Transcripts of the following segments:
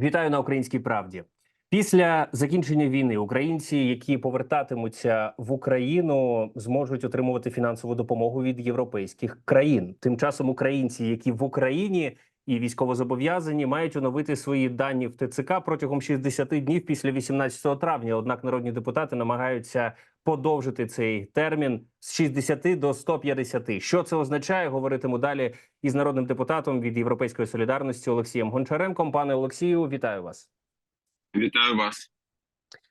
Вітаю на українській правді. Після закінчення війни українці, які повертатимуться в Україну, зможуть отримувати фінансову допомогу від європейських країн. Тим часом українці, які в Україні і військовозобов'язані, мають оновити свої дані в ТЦК протягом 60 днів після 18 травня. Однак народні депутати намагаються подовжити цей термін з 60 до 150. Що це означає? Говоритиму далі із народним депутатом від Європейської солідарності Олексієм Гончаренком. Пане Олексію, вітаю вас. Вітаю вас.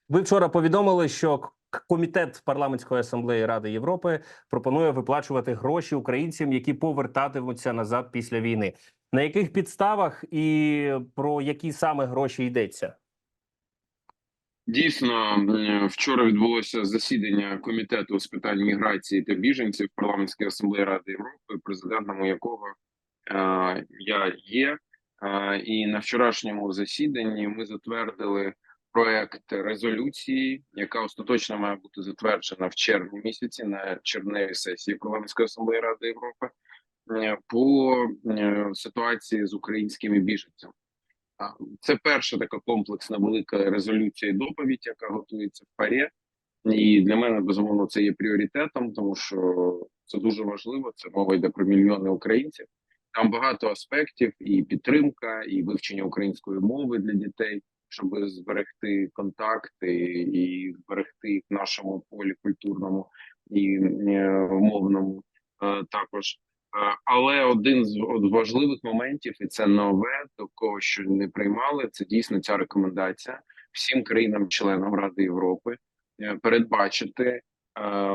Ви вчора повідомили, що комітет парламентської асамблеї Ради Європи пропонує виплачувати гроші українцям, які повертатимуться назад після війни. На яких підставах і про які саме гроші йдеться? Дійсно, вчора відбулося засідання комітету з питань міграції та біженців парламентської асамблеї Ради Європи, президентом якого е, я є. Е, і на вчорашньому засіданні ми затвердили проект резолюції, яка остаточно має бути затверджена в червні місяці на червневій сесії парламентської асамблеї Ради Європи е, по е, ситуації з українськими біженцями. Це перша така комплексна велика резолюція і доповідь, яка готується в парі. І для мене безумовно це є пріоритетом, тому що це дуже важливо. Це мова йде про мільйони українців. Там багато аспектів: і підтримка, і вивчення української мови для дітей, щоб зберегти контакти і зберегти їх в нашому полі культурному і е, мовному е, також. Е, Але один з важливих моментів, і це нове, такого що не приймали, це дійсно ця рекомендація всім країнам-членам Ради Європи е, передбачити е,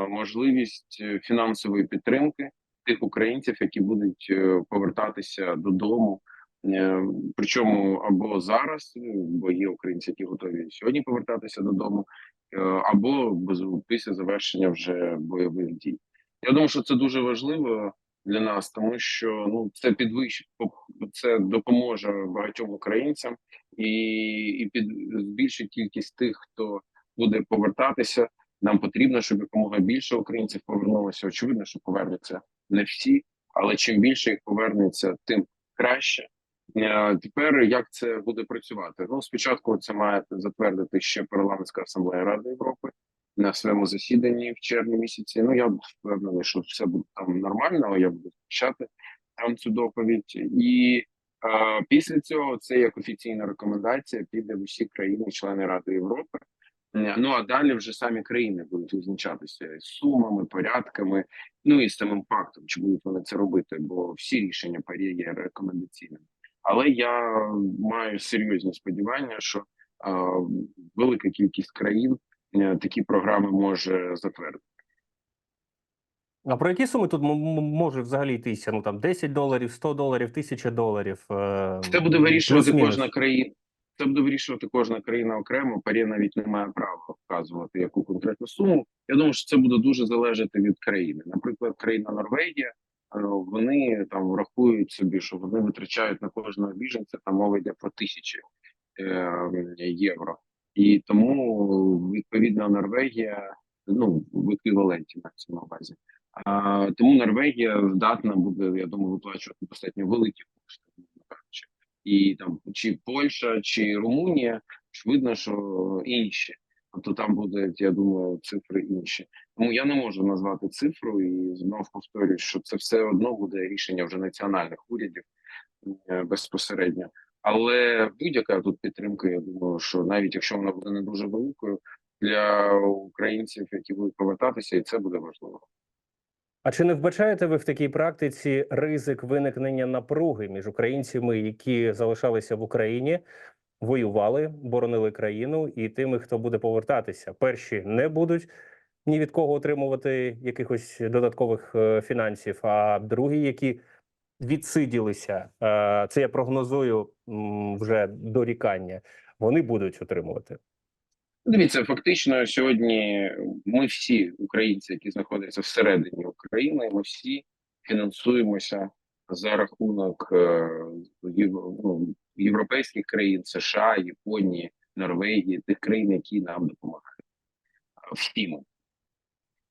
можливість фінансової підтримки тих українців, які будуть повертатися додому. Причому або зараз, бо є українці, які готові сьогодні повертатися додому, або після завершення вже бойових дій. Я думаю, що це дуже важливо для нас, тому що ну це підвищить це допоможе багатьом українцям і, і під збільшить кількість тих, хто буде повертатися. Нам потрібно, щоб якомога більше українців повернулося. Очевидно, що повернуться не всі, але чим більше їх повернеться, тим краще. Е, Тепер як це буде працювати? Ну спочатку це має затвердити ще парламентська асамблея Ради Європи на своєму засіданні в червні місяці. Ну я впевнений, що все буде там нормально. Я буду захищати там цю доповідь, і е, після цього це як офіційна рекомендація піде в усі країни-члени Ради Європи. Ну а далі вже самі країни будуть визначатися з сумами, порядками, ну і самим фактом, чи будуть вони це робити, бо всі рішення парі є рекомендаційними. Але я маю серйозні сподівання, що е, велика кількість країн такі програми може затвердити. А про які суми тут може взагалі йтися? Ну там 10 доларів, 100 доларів, 1000 доларів. е, Це буде вирішувати кожна країна. Це буде вирішувати кожна країна окремо. Парі навіть не має права вказувати яку конкретну суму. Я думаю, що це буде дуже залежати від країни. Наприклад, країна Норвегія. е, Вони там врахують собі, що вони витрачають на кожного біженця. Там мова йде про тисячі е, євро, і тому відповідно Норвегія ну в еквіваленті на цьому увазі. А, тому Норвегія здатна буде, я думаю, виплачувати достатньо великі кошти. І там чи Польща, чи Румунія, видно, що інші. Тобто там будуть, я думаю, цифри інші. Тому я не можу назвати цифру і знов повторюю, що це все одно буде рішення вже національних урядів е, безпосередньо. Але будь-яка тут підтримка, я думаю, що навіть якщо вона буде не дуже великою для українців, які будуть повертатися, і це буде важливо. А чи не вбачаєте ви в такій практиці ризик виникнення напруги між українцями, які залишалися в Україні, воювали, боронили країну, і тими, хто буде повертатися? Перші не будуть ні від кого отримувати якихось додаткових е, фінансів, а другі, які відсиділися, е, це я прогнозую вже дорікання. Вони будуть отримувати. Дивіться, фактично сьогодні ми всі українці, які знаходяться всередині України, ми всі фінансуємося за рахунок е, ну, європейських країн, США, Японії, Норвегії, тих країн, які нам допомагають. Всі ми.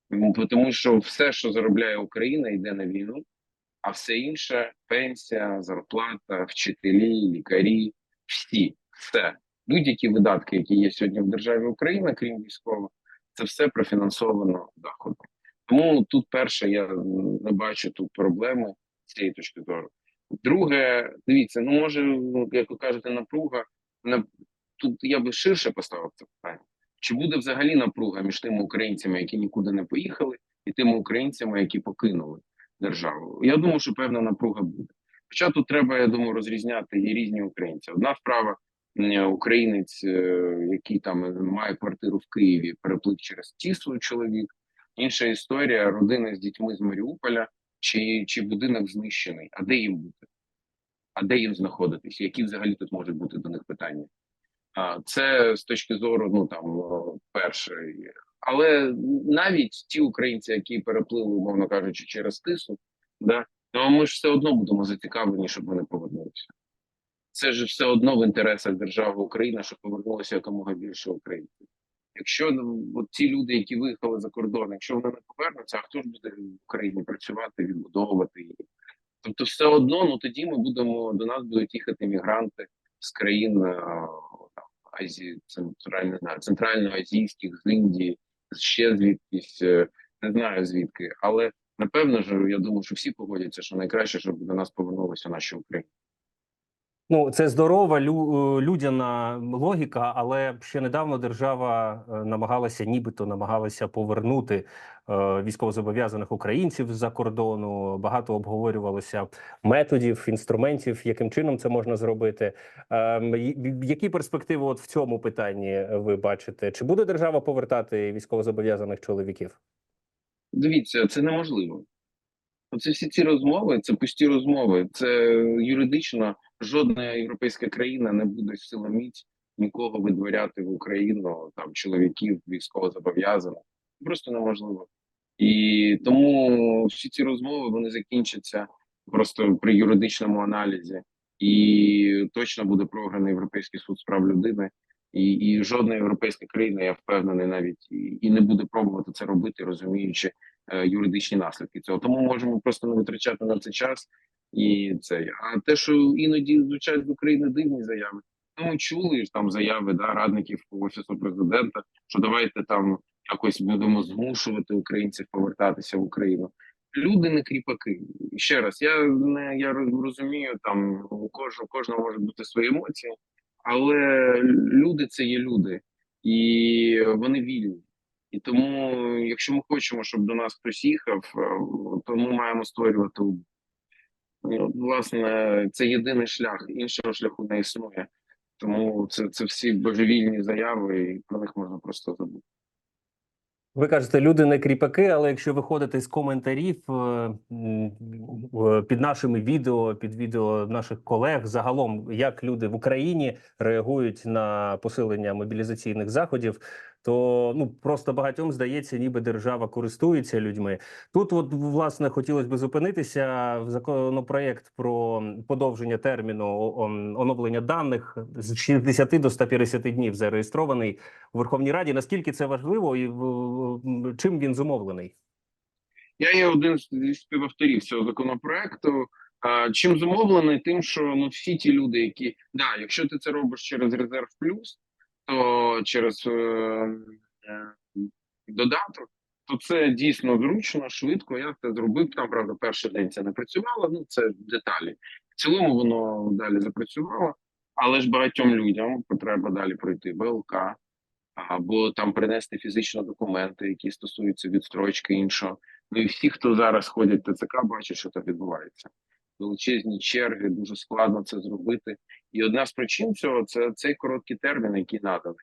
Ну, Тому що все, що заробляє Україна, йде на війну, а все інше пенсія, зарплата, вчителі, лікарі, всі, Все будь-які видатки, які є сьогодні в державі Україна, крім військових, це все профінансовано заходом. Тому тут перше, я не бачу тут проблеми з цієї точки зору. Друге, дивіться, ну може, ну, як ви кажете, напруга на тут я би ширше поставив це питання. Чи буде взагалі напруга між тими українцями, які нікуди не поїхали, і тими українцями, які покинули державу? Я думаю, що певна напруга буде. Хоча тут треба, я думаю, розрізняти і різні українці. Одна справа українець, е, який там має квартиру в Києві, переплив через Тісу чоловік. Інша історія родина з дітьми з Маріуполя, чи, чи будинок знищений. А де їм бути? А де їм знаходитись? Які взагалі тут можуть бути до них питання? А це з точки зору, ну там першої. Але навіть ті українці, які переплили, умовно кажучи, через тису, да, то ми ж все одно будемо зацікавлені, щоб вони повернулися. Це ж все одно в інтересах держави Україна, щоб повернулося якомога більше українців. Якщо ну, от ті люди, які виїхали за кордон, якщо вони не повернуться, а хто ж буде в Україні працювати, відбудовувати її? Тобто, все одно, ну тоді ми будемо до нас будуть їхати мігранти з країн Азії, центрально центральноазійських, з Індії, ще звідкись, е, не знаю звідки. Але напевно ж, я думаю, що всі погодяться, що найкраще, щоб до нас повернулися наші українці. Ну, це здорова лю- е, людяна логіка, але ще недавно держава е, намагалася, нібито намагалася повернути е, військовозобов'язаних українців з-за кордону. Багато обговорювалося методів, інструментів, яким чином це можна зробити. Й- Які перспективи от в цьому питанні ви бачите? Чи буде держава повертати військовозобов'язаних чоловіків? Дивіться, це неможливо. Оце всі ці розмови, це пусті розмови. Це юридично жодна європейська країна не буде силоміць нікого видворяти в Україну, там чоловіків військовозобов'язаних. Просто неможливо. І тому всі ці розмови вони закінчаться просто при юридичному аналізі, і точно буде програний Європейський суд з прав людини. І, і жодна європейська країна, я впевнений, навіть і, і не буде пробувати це робити, розуміючи юридичні наслідки цього. Тому можемо просто не витрачати на це час і це. А те, що іноді звучать з України дивні заяви. Ну, чули ж там заяви да, радників офісу президента, що давайте там якось будемо змушувати українців повертатися в Україну. Люди не кріпаки. Ще раз, я не я розумію, там у кожного кожного може бути свої емоції, але люди це є люди, і вони вільні. І тому, якщо ми хочемо, щоб до нас хтось їхав, е, то ми маємо створювати умови. Власне, це єдиний шлях, іншого шляху не існує. Тому це, це всі божевільні заяви, і про них можна просто забути. Ви кажете, люди не кріпаки, але якщо виходити з коментарів е, під нашими відео, під відео наших колег, загалом як люди в Україні реагують на посилення мобілізаційних заходів, то ну просто багатьом здається, ніби держава користується людьми. Тут, от власне, хотілося б зупинитися в законопроект про подовження терміну оновлення даних з 60 до 150 днів зареєстрований у Верховній Раді. Наскільки це важливо і чим він зумовлений? Я є один з співавторів цього законопроекту. А, Чим зумовлений? Тим, що ну всі ті люди, які да, якщо ти це робиш через резерв плюс, то через е, е, додаток, то це дійсно зручно, швидко. Я це зробив. Там правда, перший день це не працювало. Ну це деталі. В цілому воно далі запрацювало, але ж багатьом людям потреба далі пройти ВЛК або там принести фізично документи, які стосуються відстрочки іншого. Ну і всі, хто зараз ходять в ТЦК, бачать, що там відбувається. Величезні черги, дуже складно це зробити. І одна з причин цього це цей короткий термін, який наданий.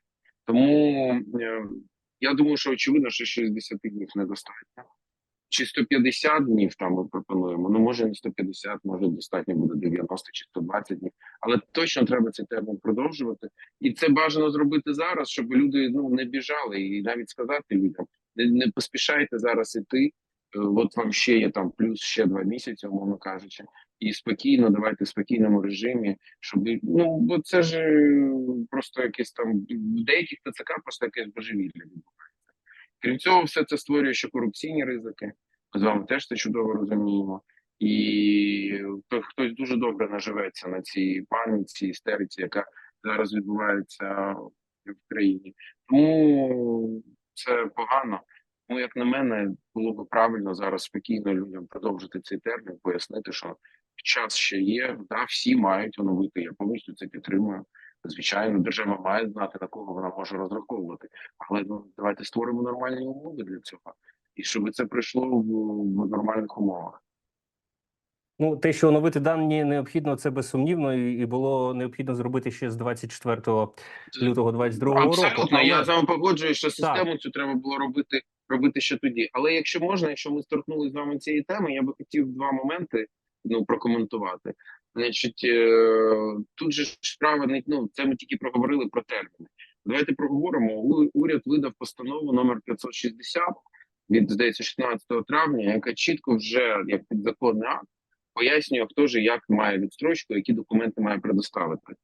Тому е, я думаю, що очевидно, що 60 днів недостатньо. Чи 150 днів там ми пропонуємо. Ну може не 150, може достатньо буде 90 чи 120 днів, але точно треба цей термін продовжувати. І це бажано зробити зараз, щоб люди ну не біжали, і навіть сказати людям: не, не поспішайте зараз іти. От вам ще є там плюс ще два місяці, умовно кажучи, і спокійно, давайте в спокійному режимі, щоб ну бо це ж просто якесь там в деяких ТЦК просто якесь божевілля відбувається. Крім цього, все це створює ще корупційні ризики. Ми з вами теж це чудово розуміємо. І то хтось дуже добре наживеться на цій паніці, істериці, яка зараз відбувається в країні. Тому це погано. Тому, як на мене, було б правильно зараз спокійно людям продовжити цей термін, пояснити, що час ще є. Да, всі мають оновити. Я повністю це підтримую. Звичайно, держава має знати на кого вона може розраховувати. Але ну давайте створимо нормальні умови для цього, і щоб це пройшло в, в нормальних умовах. Ну, те, що оновити дані необхідно, це безсумнівно, і було необхідно зробити ще з 24 лютого 22 року. Абсолютно, Але- я з вами погоджуюсь, що систему цю треба було робити робити ще тоді. Але якщо можна, якщо ми торкнули з вами цієї теми, я би хотів два моменти ну прокоментувати. Значить, е, тут же справа не ну це ми тільки проговорили про терміни. Давайте проговоримо. Уряд видав постанову номер 560 від здається 16 травня, яка чітко вже як підзаконний акт пояснює, хто ж як має відстрочку, які документи має предоставити.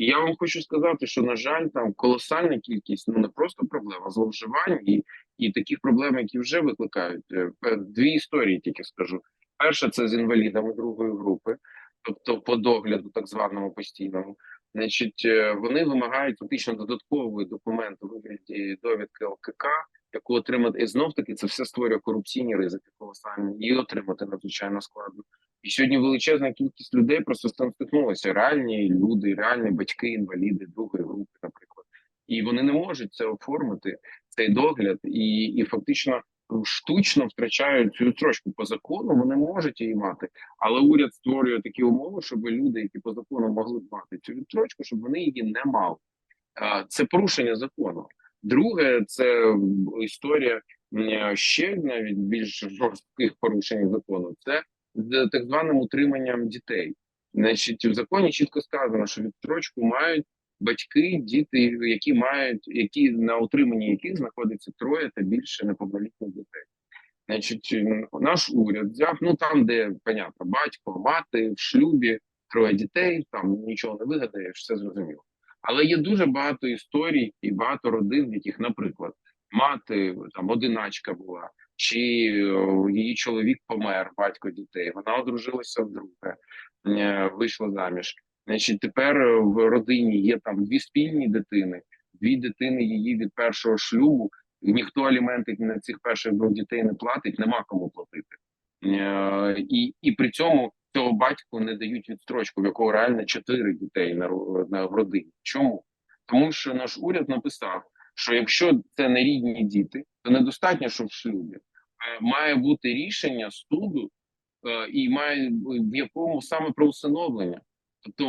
І я вам хочу сказати, що на жаль, там колосальна кількість ну не просто проблем, а зловживань і, і таких проблем, які вже викликають Е, дві історії, тільки скажу. Перша це з інвалідами другої групи, тобто по догляду, так званому постійному. Значить, е, вони вимагають фактично додатковий документ вигляді довідки ЛКК, яку отримати і знов таки це все створює корупційні ризики колосальні. Її отримати надзвичайно складно. І сьогодні величезна кількість людей просто з цим стикнулися. Реальні люди, реальні батьки, інваліди другої групи, наприклад, і вони не можуть це оформити, цей догляд, і, і фактично штучно втрачають цю строчку по закону. Вони можуть її мати, але уряд створює такі умови, щоб люди, які по закону могли б мати цю відстрочку, щоб вони її не мали. Це порушення закону. Друге, це історія ще навіть більш жорстких порушень закону. Це з так званим утриманням дітей. Значить, в законі чітко сказано, що відстрочку мають батьки, діти, які мають, які на утриманні яких знаходиться троє та більше неповнолітніх дітей. Значить, наш уряд взяв, ну там, де понятно, батько, мати в шлюбі, троє дітей, там нічого не вигадаєш, все зрозуміло. Але є дуже багато історій і багато родин, в яких, наприклад, мати там одиначка була, чи її чоловік помер, батько дітей. Вона одружилася вдруге, е, вийшла заміж. Значить, тепер е, в родині є там дві спільні дитини, дві дитини її від першого шлюбу. Ніхто аліменти на цих перших двох дітей не платить, нема кому платити. Е, і, і при цьому цього батьку не дають відстрочку, в якого реально чотири дітей на, на в родині. Чому? Тому що наш уряд написав, що якщо це не рідні діти, то недостатньо, що в шлюбі. Е, Має бути рішення суду, е, і має в якому саме про усиновлення. Тобто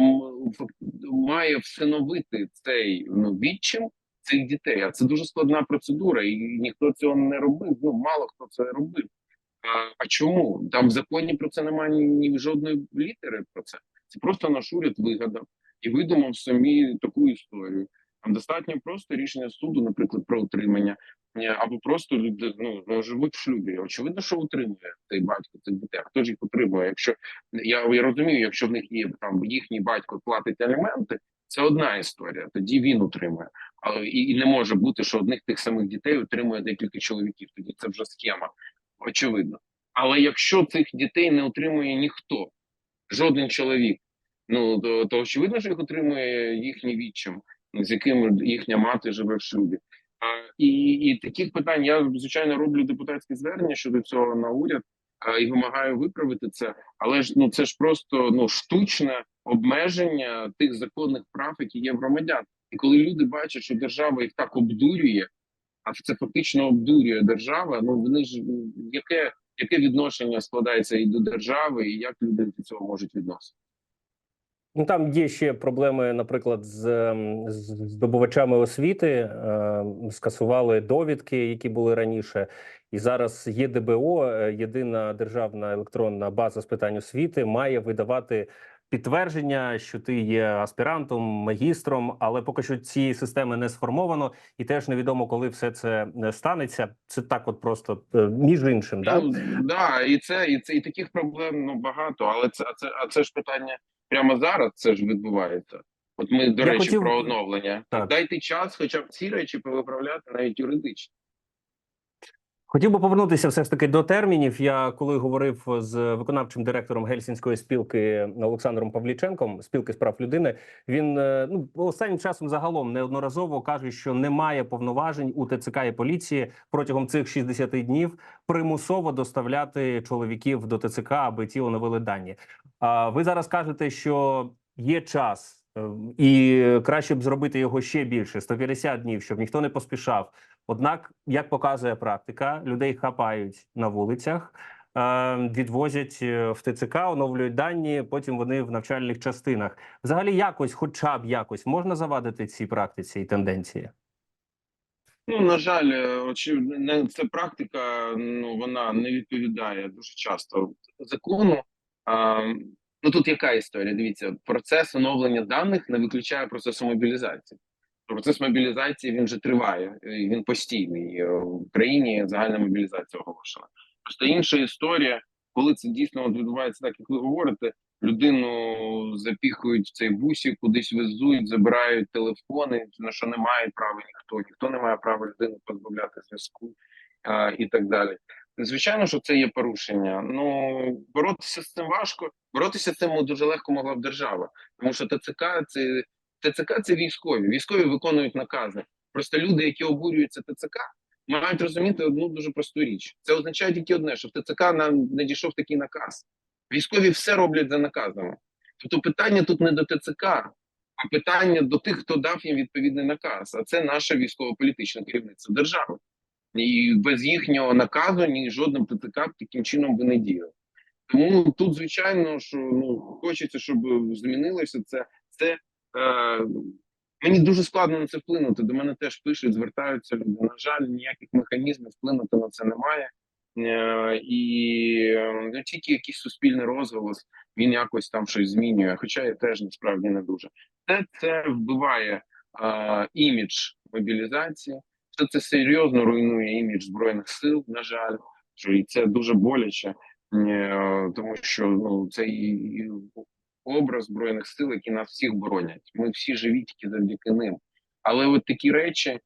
має всиновити цей ну, відчим цих дітей. А це дуже складна процедура, і ніхто цього не робив. Ну мало хто це робив. А, а чому там в законі про це немає ні, ні жодної літери про це? Це просто наш уряд вигадав і видумав самі таку історію. Достатньо просто рішення суду, наприклад, про утримання, е, або просто люди ну, живуть в шлюбі. Очевидно, що утримує цей батько цих дітей. Хто ж їх утримує? Якщо я, я розумію, якщо в них є там їхній батько платить аліменти, це одна історія. Тоді він утримує. Але і, і не може бути, що одних тих самих дітей утримує декілька чоловіків. Тоді це вже схема, очевидно. Але якщо цих дітей не утримує ніхто, жоден чоловік, ну то, то очевидно, що їх утримує їхній відчим, з яким їхня мати живе в шлюбі. А, і, і таких питань я звичайно роблю депутатське звернення щодо цього на уряд а, і вимагаю виправити це. Але ж ну це ж просто ну штучне обмеження тих законних прав, які є в громадян. І коли люди бачать, що держава їх так обдурює, а це фактично обдурює держава. Ну вони ж яке яке відношення складається і до держави, і як люди до цього можуть відносити? Ну там є ще проблеми, наприклад, з, ем, здобувачами освіти. Е, скасували довідки, які були раніше, і зараз ЄДБО, е, єдина державна електронна база з питань освіти, має видавати підтвердження, що ти є аспірантом, магістром, але поки що цієї системи не сформовано, і теж невідомо, коли все це е, станеться. Це так, от просто е, між іншим, да? Ну, да, і це, і це і таких проблем ну багато, але це це а це ж питання прямо зараз. Це ж відбувається. От ми до Я речі хотів- про оновлення. Так. Дайте час, хоча б ці речі повиправляти навіть юридично. Хотів би повернутися все ж таки до термінів. Я коли говорив з виконавчим директором Гельсінської спілки Олександром Павліченком, спілки з прав людини, він е, ну останнім часом загалом неодноразово каже, що немає повноважень у ТЦК і поліції протягом цих 60 днів примусово доставляти чоловіків до ТЦК, аби ті оновили дані. А ви зараз кажете, що є час. е, І краще б зробити його ще більше 150 днів, щоб ніхто не поспішав. Однак, як показує практика, людей хапають на вулицях, е, відвозять е, в ТЦК, оновлюють дані. Потім вони в навчальних частинах. Взагалі, якось, хоча б якось, можна завадити цій практиці і тенденції. Ну, на жаль, е, очевидно, ця практика ну вона не відповідає дуже часто закону. А, ну тут яка історія? Дивіться, процес оновлення даних не виключає процесу мобілізації. Процес мобілізації він вже триває, він постійний Е, в Україні. Загальна мобілізація оголошена. Просто інша історія, коли це дійсно відбувається так, як ви говорите. Людину запіхують в цей бусі, кудись везуть, забирають телефони, на що не має права ніхто, ніхто не має права людину позбавляти зв'язку і так далі. Звичайно, що це є порушення. Ну боротися з цим важко. Боротися з цим дуже легко могла б держава, тому що ТЦК це ТЦК це військові. Військові виконують накази. Просто люди, які обурюються ТЦК, мають розуміти одну дуже просту річ. Це означає тільки одне, що в ТЦК нам надійшов такий наказ. Військові все роблять за наказами. Тобто питання тут не до ТЦК, а питання до тих, хто дав їм відповідний наказ. А це наше військово-політичне керівництво держави. І без їхнього наказу ні жодним ТЦК таким чином би не діяв. Тому тут, звичайно, що ну хочеться, щоб змінилося це. Це е, мені дуже складно на це вплинути. До мене теж пишуть, звертаються люди. На жаль, ніяких механізмів вплинути на це немає. Е, і е, ну, тільки якийсь суспільний розголос він якось там щось змінює. Хоча я теж насправді не дуже. Це це вбиває е, імідж мобілізації. Все це серйозно руйнує імідж збройних сил. На жаль, що і це дуже боляче, е, тому що ну це і образ збройних сил, які нас всіх боронять. Ми всі живі тільки завдяки ним. Але от такі речі е,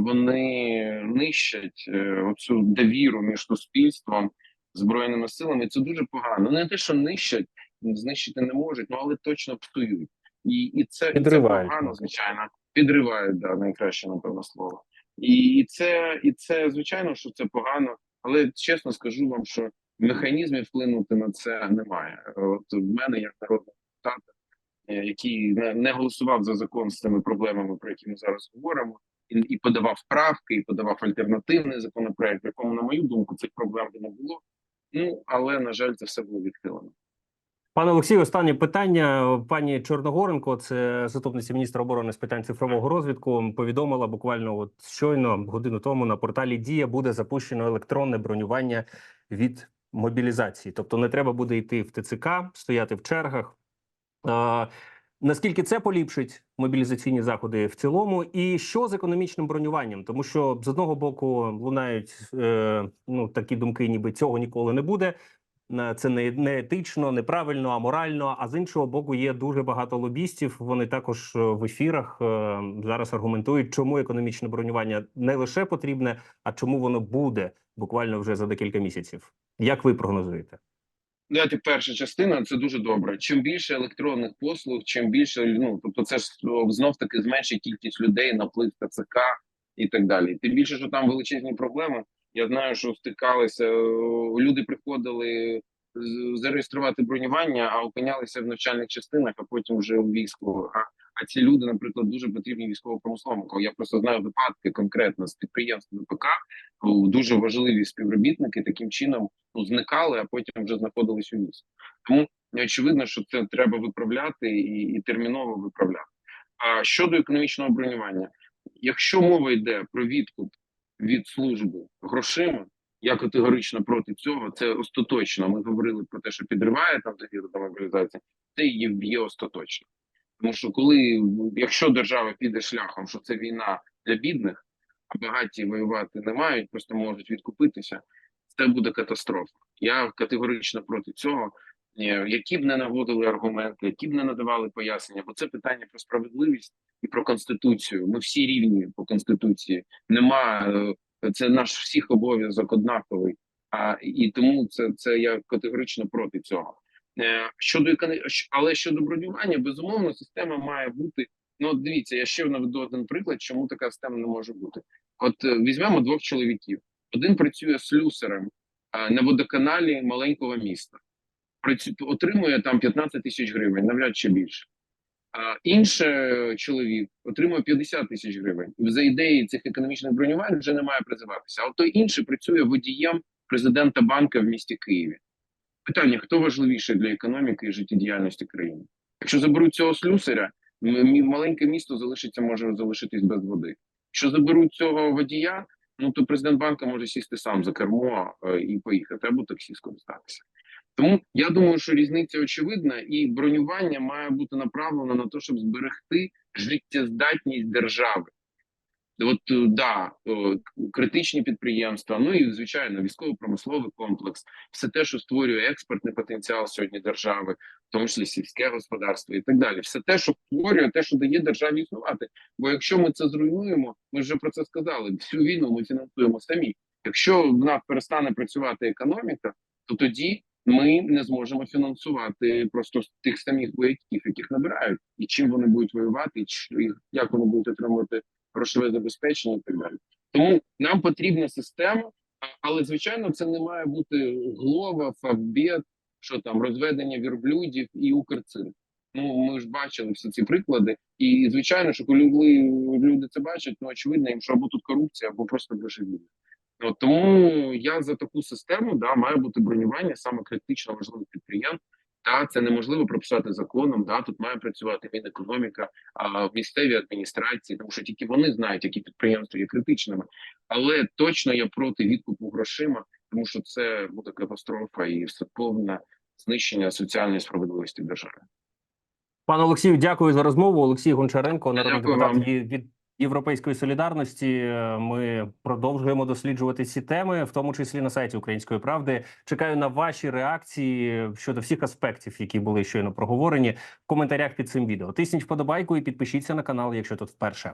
вони нищать е, оцю довіру між суспільством збройними силами. Це дуже погано. Не те, що нищать, знищити не можуть, ну але точно псують. І, і це, і це погано, звичайно. Підривають, да, найкраще, напевно, слово. І, і це, і це звичайно, що це погано, але чесно скажу вам, що механізмів вплинути на це немає. От в мене як народного депутата, е, який не, голосував за закон з цими проблемами, про які ми зараз говоримо, і, і подавав правки, і подавав альтернативний законопроект, в якому, на мою думку, цих проблем не було. Ну але на жаль, це все було відхилено. Пане Олексію, останнє питання. Пані Чорногоренко, це заступниця міністра оборони з питань цифрового розвитку, повідомила буквально от щойно годину тому на порталі Дія буде запущено електронне бронювання від мобілізації. Тобто не треба буде йти в ТЦК, стояти в чергах. А, наскільки це поліпшить мобілізаційні заходи в цілому, і що з економічним бронюванням? Тому що з одного боку лунають е, ну такі думки, ніби цього ніколи не буде. Е, Це не, не етично, неправильно, аморально. А з іншого боку, є дуже багато лобістів. Вони також е, в ефірах е, зараз аргументують, чому економічне бронювання не лише потрібне, а чому воно буде буквально вже за декілька місяців. Як ви прогнозуєте? Давайте перша частина це дуже добре. Чим більше електронних послуг, чим більше ну тобто, це ж знов таки зменшить кількість людей, наплив ТЦК і так далі. Тим більше, що там величезні проблеми. Я знаю, що стикалися е, люди, приходили зареєструвати бронювання, а опинялися в навчальних частинах, а потім вже у війську. А, а ці люди, наприклад, дуже потрібні військово-промисловнику. Я просто знаю випадки конкретно з підприємств ВПК, дуже важливі співробітники таким чином ну, зникали, а потім вже знаходились у місті. Тому очевидно, що це треба виправляти і, і терміново виправляти. А щодо економічного бронювання, якщо мова йде про відкуп від служби грошима, я категорично проти цього. Це остаточно. Ми говорили про те, що підриває там довіру до мобілізації. Це є, є остаточно. Тому що коли якщо держава піде шляхом, що це війна для бідних, а багаті воювати не мають, просто можуть відкупитися. Це буде катастрофа. Я категорично проти цього. Е, Які б не наводили аргументи, які б не надавали пояснення, бо це питання про справедливість і про конституцію. Ми всі рівні по конституції. Нема е, Це наш всіх обов'язок однаковий. А і тому це, це я категорично проти цього. Е, Щодо але щодо бронювання, безумовно, система має бути. Ну, от дивіться, я ще наведу один приклад, чому така система не може бути. От візьмемо двох чоловіків. Один працює слюсарем на водоканалі маленького міста, отримує там 15 тисяч гривень, навряд чи більше. А інший чоловік отримує 50 тисяч гривень. За ідеї цих економічних бронювань вже не має призиватися. А той інший працює водієм президента банка в місті Києві. Питання: хто важливіший для економіки і життєдіяльності країни? Якщо заберуть цього слюсаря, маленьке місто залишиться, може залишитись без води. Якщо заберуть цього водія, ну то президент банка може сісти сам за кермо е, і поїхати або таксі скористатися. Тому я думаю, що різниця очевидна, і бронювання має бути направлено на те, щоб зберегти життєздатність держави. От е, да, е, критичні підприємства, ну і звичайно, військово-промисловий комплекс, все те, що створює експортний потенціал сьогодні держави, в тому числі сільське господарство і так далі. Все те, що створює, те, що дає державі існувати. Бо якщо ми це зруйнуємо, ми вже про це сказали. Всю війну ми фінансуємо самі. Якщо в нас перестане працювати економіка, то тоді ми не зможемо фінансувати просто тих самих вояків, яких набирають, і чим вони будуть воювати, і як вони будуть отримувати грошове забезпечення і так далі. Тому нам потрібна система, але звичайно, це не має бути глова, фавбет, що там розведення вірблюдів і укрцирк. Ну ми ж бачили всі ці приклади, і звичайно, що коли люди це бачать, ну очевидно їм, що або тут корупція, або просто божевілля. От тому я за таку систему да має бути бронювання саме критично важливих підприємств. Та це неможливо прописати законом. Да, тут має працювати Мінекономіка, а в місцевій адміністрації, тому що тільки вони знають, які підприємства є критичними. Але точно я проти відкупу грошима, тому що це буде катастрофа і все повне знищення соціальної справедливості в державі. Пане Олексію, дякую за розмову. Олексій Гончаренко, народний депутат від Європейської солідарності. Е, Ми продовжуємо досліджувати ці теми, в тому числі на сайті Української правди. Чекаю на ваші реакції щодо всіх аспектів, які були щойно проговорені в коментарях під цим відео. Тисніть вподобайку і підпишіться на канал, якщо тут вперше.